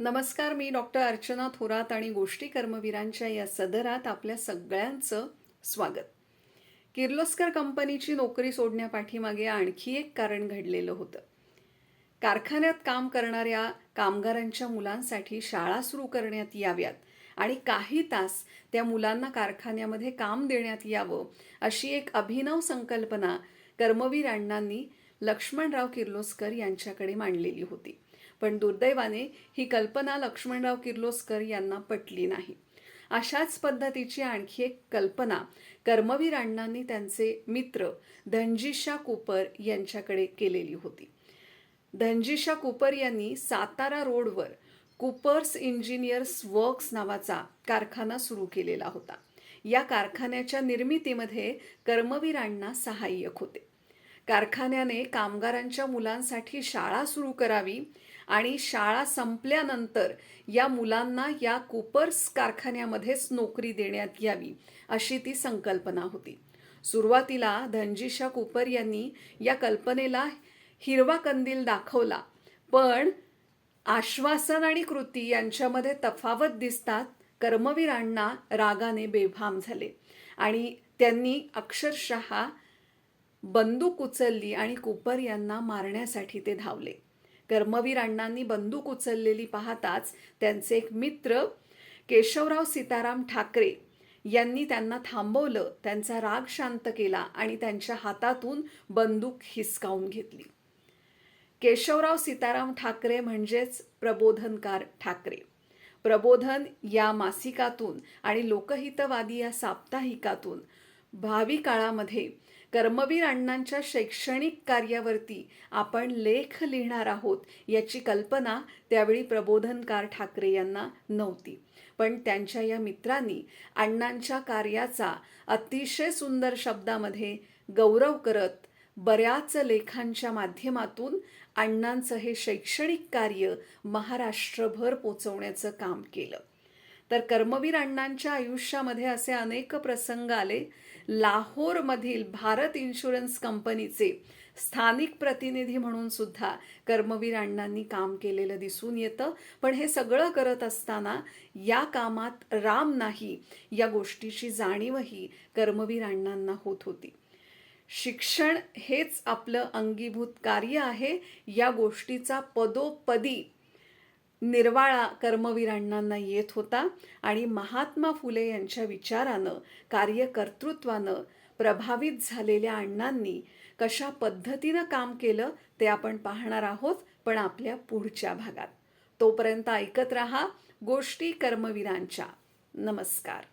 नमस्कार मी डॉक्टर अर्चना थोरात आणि गोष्टी कर्मवीरांच्या या सदरात आपल्या सगळ्यांचं स्वागत. किर्लोस्कर कंपनीची नोकरी सोडण्यापाठीमागे आणखी एक कारण घडलेलं होतं. कारखान्यात काम करणाऱ्या कामगारांच्या मुलांसाठी शाळा सुरू करण्यात याव्यात आणि काही तास त्या मुलांना कारखान्यामध्ये काम देण्यात यावं अशी एक अभिनव संकल्पना कर्मवीर अण्णांनी लक्ष्मणराव किर्लोस्कर यांच्याकडे मांडलेली होती. पण दुर्दैवाने ही कल्पना लक्ष्मणराव किर्लोस्कर यांना पटली नाही. अशाच पद्धतीची आणखी एक कल्पना कर्मवीर अण्णांनी त्यांचे मित्र धनजीशा कुपर यांच्याकडे केलेली होती. धनजीशा कुपर यांनी सातारा रोडवर कुपर्स इंजिनियर्स वर्क्स नावाचा कारखाना सुरू केलेला होता. या कारखान्याच्या निर्मितीमध्ये कर्मवीर अण्णा सहाय्यक होते. कारखान्याने कामगारांच्या मुलांसाठी शाळा सुरू करावी आणि शाळा संपल्यानंतर या मुलांना या कुपर्स कारखान्यामध्येच नोकरी देण्यात यावी अशी ती संकल्पना होती. सुरुवातीला धनजीशा कुपर यांनी या कल्पनेला हिरवा कंदील दाखवला पण आश्वासन आणि कृती यांच्यामध्ये तफावत दिसतात कर्मवीरांना रागाने बेभाम झाले आणि त्यांनी अक्षरशः बंदूक उचलली आणि कुपर यांना मारण्यासाठी ते धावले. कर्मवीर अण्णांनी बंदूक उचललेली पाहताच त्यांचे एक मित्र केशवराव सीताराम ठाकरे यांनी त्यांना थांबवलं त्यांचा राग शांत केला आणि त्यांच्या हातातून बंदूक हिसकावून घेतली. केशवराव सीताराम ठाकरे म्हणजेच प्रबोधनकार ठाकरे. प्रबोधन या मासिकातून आणि लोकहितवादी या साप्ताहिकातून भावी काळामध्ये कर्मवीर अण्णांच्या शैक्षणिक कार्यावरती आपण लेख लिहिणार आहोत याची कल्पना त्यावेळी प्रबोधनकार ठाकरे यांना नव्हती. पण त्यांच्या या मित्रांनी अण्णांच्या कार्याचा अतिशय सुंदर शब्दामध्ये गौरव करत बऱ्याच लेखांच्या माध्यमातून अण्णांचं हे शैक्षणिक कार्य महाराष्ट्रभर पोचवण्याचं काम केलं. तर कर्मवीर अण्णांच्या आयुष्यामध्ये असे अनेक प्रसंग आले. लाहोरमधील भारत इन्शुरन्स कंपनीचे स्थानिक प्रतिनिधी म्हणून सुद्धा कर्मवीर अण्णांनी काम केलेलं दिसून येतं. पण हे सगळं करत असताना या कामात राम नाही या गोष्टीची जाणीवही कर्मवीर अण्णांना होत होती. शिक्षण हेच आपलं अंगीभूत कार्य आहे. या गोष्टीचा पदोपदी निर्वाळा कर्मवीर अण्णांना येत होता आणि महात्मा फुले यांच्या विचारानं कार्यकर्तृत्वानं प्रभावित झालेल्या अण्णांनी कशा पद्धतीनं काम केलं ते आपण पाहणार आहोत पण आपल्या पुढच्या भागात. तोपर्यंत ऐकत रहा गोष्टी कर्मवीरांच्या. नमस्कार.